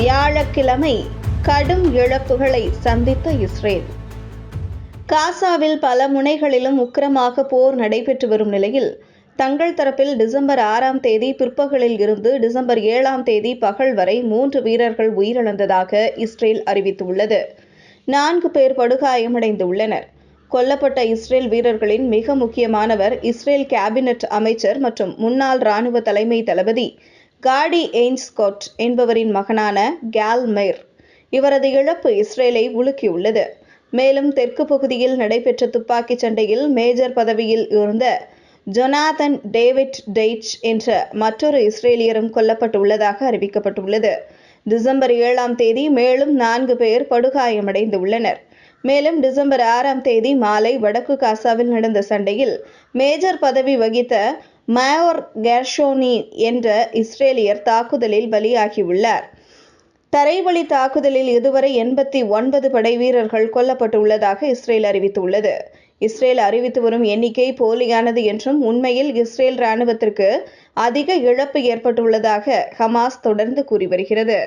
வியாழக்கிழமை கடும் இழப்புகளை சந்தித்த இஸ்ரேல். காசாவில் பல முனைகளிலும் உக்கிரமாக போர் நடைபெற்று வரும் நிலையில் தங்கள் தரப்பில் டிசம்பர் ஆறாம் தேதி பிற்பகலில் இருந்து டிசம்பர் ஏழாம் தேதி பகல் வரை மூன்று வீரர்கள் உயிரிழந்ததாக இஸ்ரேல் அறிவித்துள்ளது. நான்கு பேர் படுகாயமடைந்துள்ளனர். கொல்லப்பட்ட இஸ்ரேல் வீரர்களின் மிக முக்கியமானவர் இஸ்ரேல் கேபினட் அமைச்சர் மற்றும் முன்னாள் ராணுவ தலைமை தளபதி காடி எய்ன்ஸ்காட் என்பவரின் மகனான கேல் மெய்ர் இவரது இழப்பு இஸ்ரேலை உலுக்கியுள்ளது. மேலும் தெற்கு பகுதியில் நடைபெற்ற துப்பாக்கிச் சண்டையில் மேஜர் பதவியில் இருந்த ஜொனாதன் டேவிட் டெய்ச் என்ற மற்றொரு இஸ்ரேலியரும் கொல்லப்பட்டுள்ளதாக அறிவிக்கப்பட்டுள்ளது. டிசம்பர் ஏழாம் தேதி மேலும் நான்கு பேர் படுகாயமடைந்துள்ளனர். மேலும் டிசம்பர் ஆறாம் தேதி மாலை வடக்கு காசாவில் நடந்த சண்டையில் மேஜர் பதவி வகித்த மயோர் கேர்ஷோனி என்ற இஸ்ரேலியர் தாக்குதலில் பலியாகியுள்ளார். தரைவழி தாக்குதலில் இதுவரை எண்பத்தி ஒன்பது படை வீரர்கள் கொல்லப்பட்டுள்ளதாக இஸ்ரேல் அறிவித்துள்ளது. இஸ்ரேல் அறிவித்து வரும் எண்ணிக்கை போலியானது என்றும் உண்மையில் இஸ்ரேல் ராணுவத்திற்கு அதிக இழப்பு ஏற்பட்டுள்ளதாக ஹமாஸ் தொடர்ந்து கூறி வருகிறது.